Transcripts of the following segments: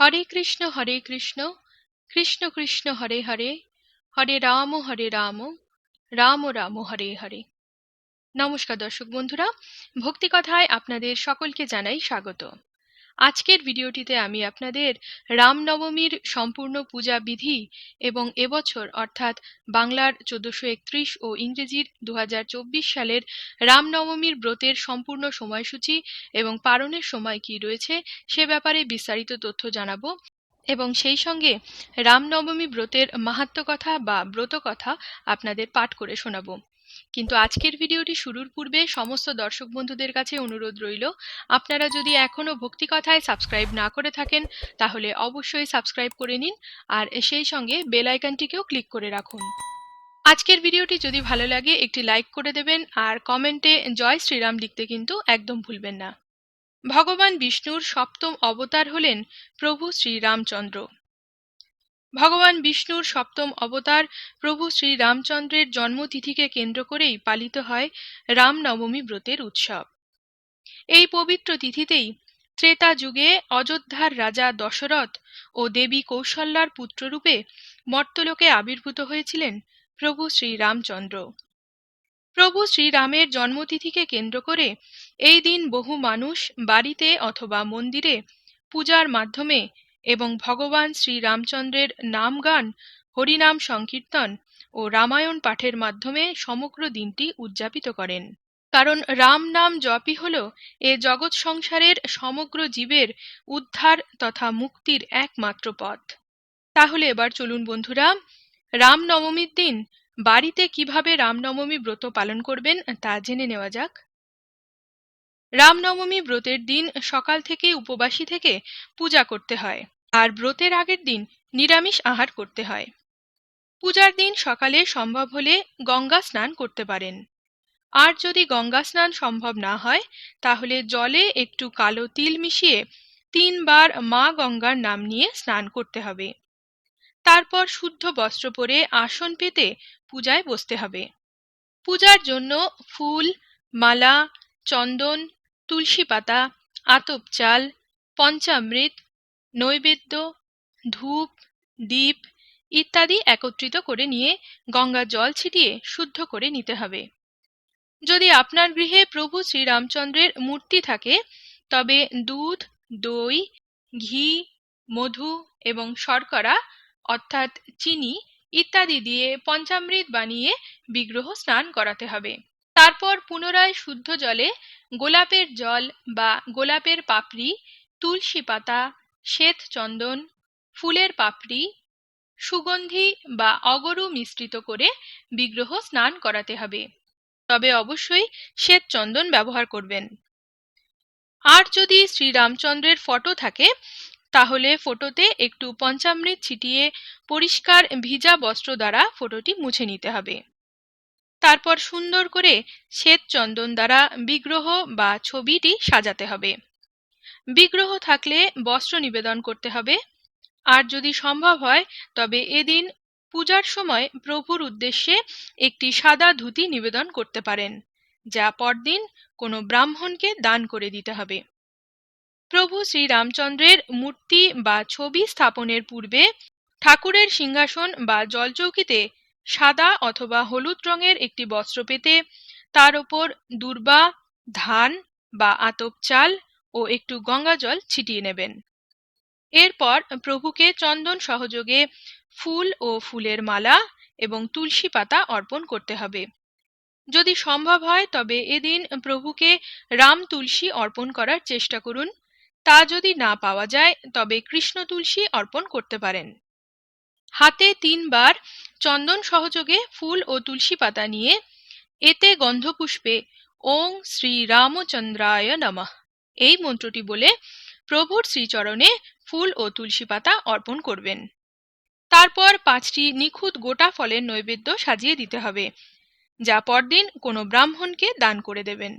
হরে কৃষ্ণ হরে কৃষ্ণ কৃষ্ণ কৃষ্ণ, হরে হরে হরে রাম হরে রাম রাম রাম, হরে হরে। নমস্কার দর্শক বন্ধুরা ভক্তি কথায় আপনাদের সকলকে জানাই স্বাগত। আজকের ভিডিওটিতে আমি আপনাদের রামনবমীর সম্পূর্ণ পূজা বিধি এবং এবছর, অর্থাৎ বাংলার চোদ্দশো একত্রিশ ও ইংরেজির দু হাজার চব্বিশ সালের রামনবমীর ব্রতের সম্পূর্ণ সময়সূচি এবং পালনের সময় কি রয়েছে সে ব্যাপারে বিস্তারিত তথ্য জানাব। এবং সেই সঙ্গে রামনবমী ব্রতের মাহাত্ম কথা বা ব্রত কথা আপনাদের পাঠ করে শোনাবো। কিন্তু আজকের ভিডিওটি শুরুর পূর্বে সমস্ত দর্শক বন্ধুদের কাছে অনুরোধ রইল, আপনারা যদি এখনও ভক্তি কথায় সাবস্ক্রাইব না করে থাকেন, তাহলে অবশ্যই সাবস্ক্রাইব করে নিন আর সেই সঙ্গে বেল আইকনটিকেও ক্লিক করে রাখুন। আজকের ভিডিওটি যদি ভালো লাগে, একটি লাইক করে দেবেন আর কমেন্টে জয় শ্রীরাম লিখতে কিন্তু একদম ভুলবেন না। ভগবান বিষ্ণুর সপ্তম অবতার হলেন প্রভু শ্রীরামচন্দ্র। ভগবান বিষ্ণুর সপ্তম অবতার প্রভু শ্রী রামচন্দ্রের জন্মতিথিকে কেন্দ্র করেই পালিত হয় রামনবমী ব্রতের উৎসব। এই পবিত্র তিথিতেই ত্রেতা যুগে অযোধ্যার রাজা দশরথ ও দেবী কৌশল্যার পুত্ররূপে মর্তলোকে আবির্ভূত হয়েছিলেন প্রভু শ্রী রামচন্দ্র। প্রভু শ্রীরামের জন্মতিথিকে কেন্দ্র করে এই দিন বহু মানুষ বাড়িতে অথবা মন্দিরে পূজার মাধ্যমে এবং ভগবান শ্রীরামচন্দ্রের নাম গান হরিনাম সংকীর্তন ও রামায়ণ পাঠের মাধ্যমে সমগ্র দিনটি উদযাপিত করেন। কারণ রাম নাম জপই হল এ জগৎ সংসারের সমগ্র জীবের উদ্ধার তথা মুক্তির একমাত্র পথ। তাহলে এবার চলুন বন্ধুরা, রামনবমীর দিন বাড়িতে কীভাবে রামনবমী ব্রত পালন করবেন তা জেনে নেওয়া যাক। রামনবমী ব্রতের দিন সকাল থেকে উপবাসী থেকে পূজা করতে হয়। আর ব্রতের আগের দিন নিরামিষ আহার করতে হয়। পূজার দিন সকালে সম্ভব হলে গঙ্গা স্নান করতে পারেন। আর যদি গঙ্গা স্নান সম্ভব না হয়, তাহলে জলে একটু কালো তিল মিশিয়ে তিনবার মা গঙ্গার নাম নিয়ে স্নান করতে হবে। তারপর শুদ্ধ বস্ত্র পরে আসন পেতে পূজায় বসতে হবে। পূজার জন্য ফুল, মালা, চন্দন, তুলসী পাতা, আতপ চাল, পঞ্চামৃত নৈবেদ্য, ধূপ, দীপ ইত্যাদি একত্রিত করে নিয়ে গঙ্গা জল ছিটিয়ে শুদ্ধ করে নিতে হবে। যদি আপনার গৃহে প্রভু শ্রীরামচন্দ্রের মূর্তি থাকে, তবে দুধ, দই, ঘি, মধু এবং শর্করা, অর্থাৎ চিনি ইত্যাদি দিয়ে পঞ্চামৃত বানিয়ে বিগ্রহ স্নান করাতে হবে। তারপর পুনরায় শুদ্ধ জলে গোলাপের জল বা গোলাপের পাপড়ি, তুলসী পাতা শ্বেত চন্দন, ফুলের পাপড়ি, সুগন্ধি বা অগরু মিশ্রিত করে বিগ্রহ স্নান করাতে হবে। তবে অবশ্যই শ্বেত চন্দন ব্যবহার করবেন। আর যদি শ্রীরামচন্দ্রের ফটো থাকে, তাহলে ফটোতে একটু পঞ্চামৃত ছিটিয়ে পরিষ্কার ভিজা বস্ত্র দ্বারা ফটোটি মুছে নিতে হবে। তারপর সুন্দর করে শ্বেত চন্দন দ্বারা বিগ্রহ বা ছবিটি সাজাতে হবে। বিগ্রহ থাকলে বস্ত্র নিবেদন করতে হবে। আর যদি সম্ভব হয়, তবে এদিন পূজার সময় প্রভুর উদ্দেশ্যে একটি সাদা ধুতি নিবেদন করতে পারেন, যা পরদিন কোনো ব্রাহ্মণকে দান করে দিতে হবে। প্রভু শ্রীরামচন্দ্রের মূর্তি বা ছবি স্থাপনের পূর্বে ঠাকুরের সিংহাসন বা জলচৌকিতে সাদা অথবা হলুদ রঙের একটি বস্ত্র পেতে, তার ওপর দুর্বা, ধান বা আতপ চাল ও একটু গঙ্গা জল ছিটিয়ে নেবেন। এরপর প্রভুকে চন্দন সহযোগে ফুল ও ফুলের মালা এবং তুলসী পাতা অর্পণ করতে হবে। যদি সম্ভব হয়, তবে এদিন প্রভুকে রাম তুলসী অর্পণ করার চেষ্টা করুন। তা যদি না পাওয়া যায়, তবে কৃষ্ণ তুলসী অর্পণ করতে পারেন। হাতে তিনবার চন্দন সহযোগে ফুল ও তুলসী পাতা নিয়ে এতে গন্ধপুষ্পে ওং শ্রী রামচন্দ্রায় নমঃ। এই মন্ত্রটি বলে প্রভুর শ্রীচরণে ফুল ও তুলসী পাতা অর্পণ করবেন। তারপর পাঁচটি নিখুঁত গোটা ফলের নৈবেদ্য সাজিয়ে দিতে হবে, যা পরদিন কোনো ব্রাহ্মণকে দান করে দেবেন।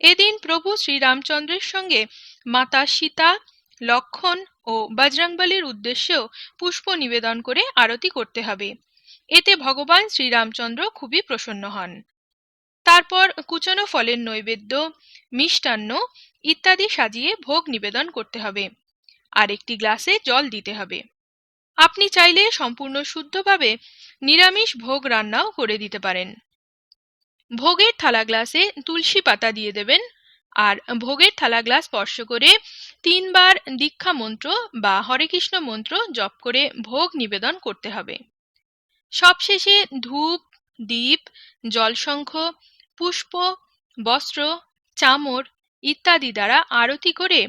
এদিন প্রভু শ্রীরামচন্দ্রের সঙ্গে মাতা সীতা, লক্ষণ ও বজরংবলির উদ্দেশ্যেও পুষ্প নিবেদন করে আরতি করতে হবে। এতে ভগবান শ্রীরামচন্দ্র খুবই প্রসন্ন হন। তারপর কুচনো ফলের নৈবেদ্য, মিষ্টান্ন ইত্যাদি সাজিয়ে ভোগ নিবেদন করতে হবে। আর একটি গ্লাসে জল দিতে হবে। আপনি চাইলে সম্পূর্ণ শুদ্ধভাবে নিরামিষ ভোগ রান্নাও করে দিতে পারেন। ভোগের থালা গ্লাসে তুলসী পাতা দিয়ে দেবেন আর ভোগের থালা গ্লাস স্পর্শ করে তিনবার দীক্ষা মন্ত্র বা হরে কৃষ্ণ মন্ত্র জপ করে ভোগ নিবেদন করতে হবে। সবশেষে ধূপ, দীপ জলশঙ্খ পুষ্প, বস্ত্র, চামর ইত্যাদি দ্বারা আরতি করে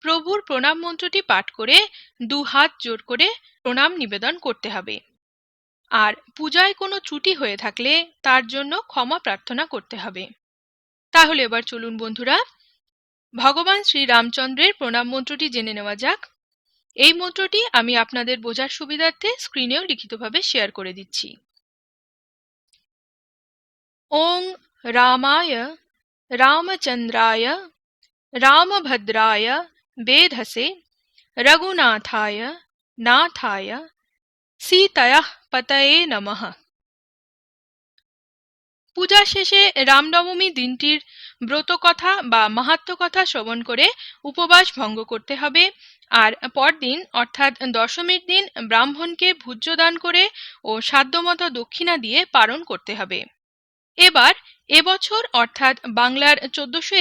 প্রভুর প্রণাম মন্ত্রটি পাঠ করে দু হাত জোর করে প্রণাম নিবেদন করতে হবে। আর পূজায় কোনো ত্রুটি হয়ে থাকলে তার জন্য ক্ষমা প্রার্থনা করতে হবে। তাহলে এবার চলুন বন্ধুরা, ভগবান শ্রী রামচন্দ্রের প্রণাম মন্ত্রটি জেনে নেওয়া যাক। এই মন্ত্রটি আমি আপনাদের বোঝার সুবিধার্থে স্ক্রিনেও লিখিতভাবে শেয়ার করে দিচ্ছি। ওং রামায় রামচন্দ্রায় রামভদ্রায় বেধসে রঘুনাথায় নাথায় সীতয়া পতয়ে নমঃ পূজা শেষে রামনবমী দিনটির ব্রত কথা বা মাহাত্ম কথা শ্রবণ করে উপবাস ভঙ্গ করতে হবে। আর পরদিন, অর্থাৎ দশমীর দিন, ব্রাহ্মণকে ভূজ্য দান করে ও সাধ্যমতো দক্ষিণা দিয়ে পালন করতে হবে। এবার এবছর অর্থাৎ বাংলার চোদ্দশো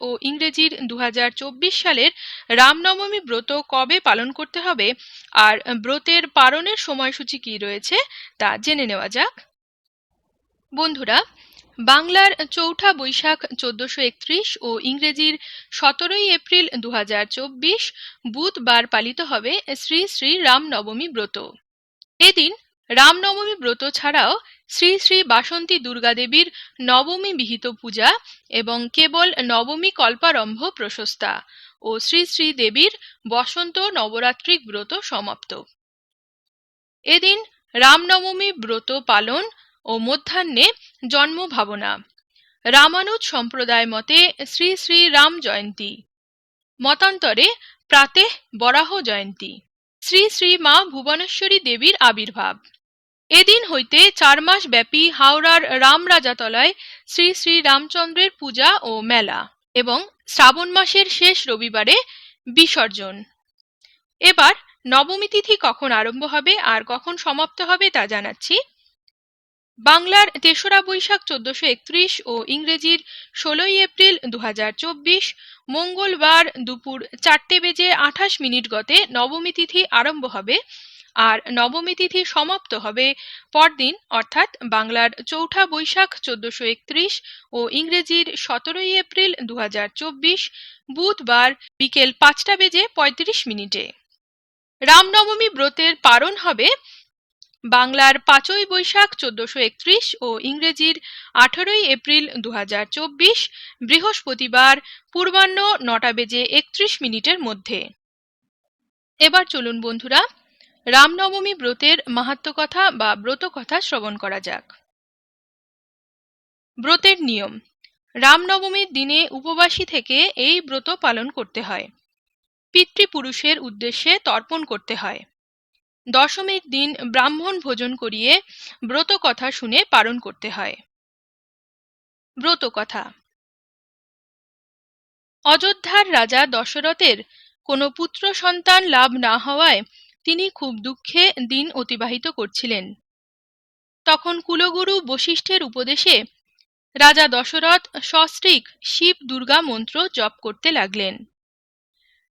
ও ইংরেজির দু হাজার চব্বিশ সালের রামনবমী ব্রত কবে পালন করতে হবে আর ব্রতের পালনের সময়সূচি কি রয়েছে তা জেনে নেওয়া যাক। বন্ধুরা, বাংলার চৌঠা বৈশাখ চোদ্দশো ও ইংরেজির সতেরোই এপ্রিল দু হাজার চব্বিশ বুধবার পালিত হবে শ্রী শ্রী রামনবমী ব্রত। এদিন রামনবমী ব্রত ছাড়াও শ্রী শ্রী বাসন্তী দুর্গা দেবীর নবমী বিহিত পূজা এবং কেবল নবমী কল্পারম্ভ প্রশস্তা ও শ্রী শ্রী দেবীর বসন্ত নবরাত্রিক ব্রত সমাপ্ত। এদিন রামনবমী ব্রত পালন ও মধ্যাহ্নে জন্ম ভাবনা। রামানুজ সম্প্রদায় মতে শ্রী শ্রী রাম জয়ন্তী। মতান্তরে প্রাতে বরাহ জয়ন্তী। শ্রী শ্রী মা ভুবনেশ্বরী দেবীর আবির্ভাব। এদিন হইতে চার মাস ব্যাপী হাওড়ার রামরাজাতলায় শ্রী শ্রী রামচন্দ্রের পূজা ও মেলা এবং শ্রাবণ মাসের শেষ রবিবারে বিসর্জন। এবার নবমী তিথি কখন আরম্ভ হবে আর কখন সমাপ্ত হবে তা জানাচ্ছি। বাংলার তেসরা বৈশাখ চোদ্দশো একত্রিশ ও ইংরেজির ষোলোই এপ্রিল দু হাজার চব্বিশ মঙ্গলবার দুপুর চারটে বেজে আঠাশ মিনিট গতে নবমী তিথি আরম্ভ হবে। আর নবমী তিথি সমাপ্ত হবে পরদিন, অর্থাৎ বাংলার চৌঠা বৈশাখ চোদ্দশো একত্রিশ ও ইংরেজির সতেরোই এপ্রিল দু হাজার চব্বিশ বুধবার বিকেল পাঁচটা বেজে পঁয়ত্রিশ মিনিটে। রামনবমী ব্রতের পারণ হবে বাংলার পাঁচই বৈশাখ চোদ্দশো একত্রিশ ও ইংরেজির আঠারোই এপ্রিল দু হাজার চব্বিশ বৃহস্পতিবার পূর্বাহ্ন নটা বেজে একত্রিশ মিনিটের মধ্যে। এবার চলুন বন্ধুরা রামনবমী ব্রতের মাহাত্ম কথা বা ব্রত কথা শ্রবণ করা যাক। ব্রতের নিয়ম। রামনবমীর দিনে উপবাসী থেকে এই ব্রত পালন করতে হয়। পিতৃপুরুষের উদ্দেশ্যে তর্পণ করতে হয়। দশমীর দিন ব্রাহ্মণ ভোজন করিয়ে ব্রত কথা শুনে পালন করতে হয়। ব্রত কথা অযোধ্যার রাজা দশরথের কোনো পুত্র সন্তান লাভ না হওয়ায় তিনি খুব দুঃখে দিন অতিবাহিত করছিলেন। তখন কুলগুরু বশিষ্ঠের উপদেশে রাজা দশরথ সস্ত্রিক শিব দুর্গা মন্ত্র জপ করতে লাগলেন।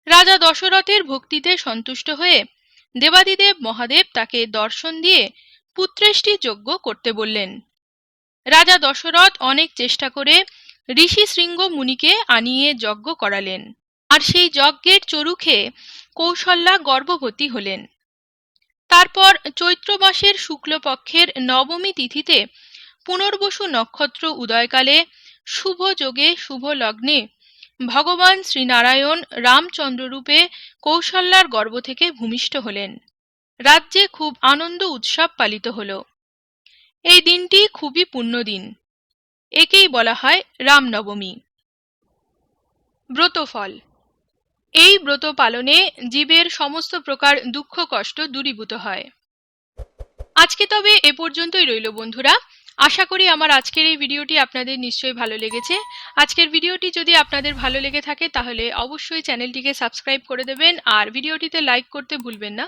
রাজা দশরথের ভক্তিতে সন্তুষ্ট হয়ে দেবাদিদেব মহাদেব তাকে দর্শন দিয়ে পুত্রেষ্টি যজ্ঞ করতে বললেন। রাজা দশরথ অনেক চেষ্টা করে ঋষি শৃঙ্গ মুনিকে আনিয়ে যজ্ঞ করালেন। আর সেই যজ্ঞের চরুখে কৌশল্যা গর্ভবতী হলেন। তারপর চৈত্র মাসের শুক্লপক্ষের নবমী তিথিতে পুনর্বসু নক্ষত্র উদয়কালে শুভ যোগে শুভ লগ্নে ভগবান শ্রীনারায়ণ রামচন্দ্ররূপে কৌশল্যার গর্ভ থেকে ভূমিষ্ঠ হলেন। রাজ্যে খুব আনন্দ উৎসব পালিত হল। এই দিনটি খুবই পুণ্যদিন। একেই বলা হয় রামনবমী। ব্রতফল এই ব্রত পালনে জীবের সমস্ত প্রকার দুঃখ, কষ্ট দূরীভূত হয়। আজকে তবে এ পর্যন্তই রইল বন্ধুরা। আশা করি আমার আজকের এই ভিডিওটি আপনাদের নিশ্চয়ই ভালো লেগেছে। আজকের ভিডিওটি যদি আপনাদের ভালো লেগে থাকে, তাহলে অবশ্যই চ্যানেলটিকে সাবস্ক্রাইব করে দেবেন আর ভিডিওটিতে লাইক করতে ভুলবেন না।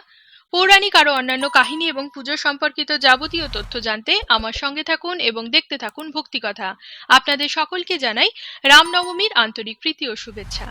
পৌরাণিক আরও অন্যান্য কাহিনী এবং পুজো সম্পর্কিত যাবতীয় তথ্য জানতে আমার সঙ্গে থাকুন এবং দেখতে থাকুন ভক্তিকথা। আপনাদের সকলকে জানাই রামনবমীর আন্তরিক প্রীতি ও শুভেচ্ছা।